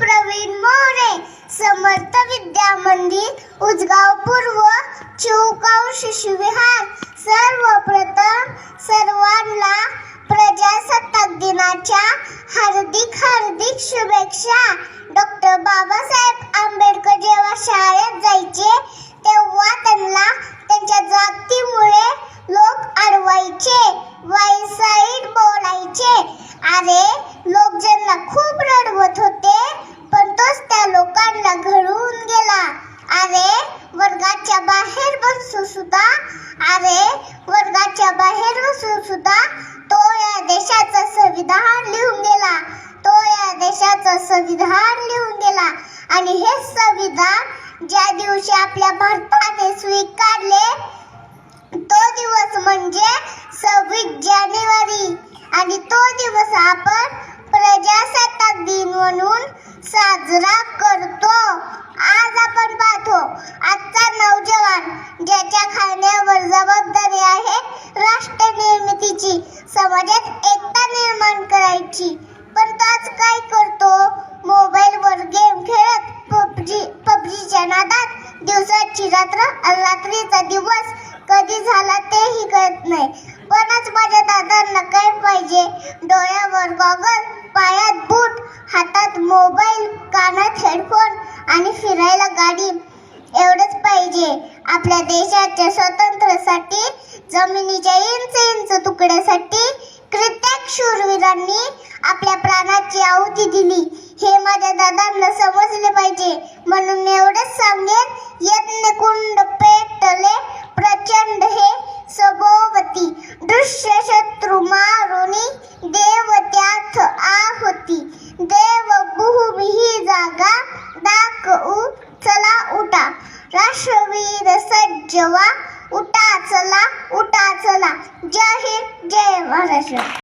प्रवीण मोरे समर्थ विद्या मंदिर उजगाव पूर्व चिवगाव शिशुविहार. सर्वप्रथम सर्वांना प्रजासत्ताक दिनाच्या हार्दिक हार्दिक शुभेच्छा. डॉक्टर बाबासाहेब आंबेडकर जेव्हा शाळेत जायचे तेव्हा त्यांना त्यांच्या जातीमुळे लोक अडवायचे वाईसाईड बोलायचे. अरे लोक ज्यांना खूप रडवत होते पण तोच त्या लोकांना घडवून गेला अरे वर्गाच्या बाहेर सुद्धा वर्गाच्या बाहेर बसून सुद्धा तो या देशाचं संविधान लिहून गेला. तो या देशाचं संविधान लिहून गेला. आणि हे संविधान ज्या दिवशी आपल्या भारताने स्वीकारले तो दिवस म्हणजे सव्वीस जानेवारी. आणि तो दिवस आपण प्रजासत्ताक दिन म्हणून साजरा करतो. आज आपण पाहतो आजचा नवजवान ज्याच्या खाण्यावर जबाबदारी आहे राष्ट्र निर्मितीची. समाजात एकता निर्माण करायची. पण तो आज काय करतो? मोबाईलवर गेम खेळत पबजी पबजीच्या नादात दिवसाची रात्र रात्रीचा दिवस कधी झाला तेही कळत नाही. पण आज माझ्या दादांना काय पाहिजे? डोळ्यावर गॉगल पायात बूट हातात मोबाईल कानात हेडफोन आणि फिरायला गाडी. आपल्या देशाच्या स्वातंत्र्यासाठी जमिनीच्या इंच इंच तुकड्यासाठी कित्येक शूरवीरांनी आपल्या प्राणाची आहुती दिली. हे माझ्या दादांना समजले पाहिजे. म्हणून मी एवढंच सांगेन यज्ञ कुंड पेटले प्रचंड हे सभोवती. दृश्य शत्रू मारुनी देव आ होती 开始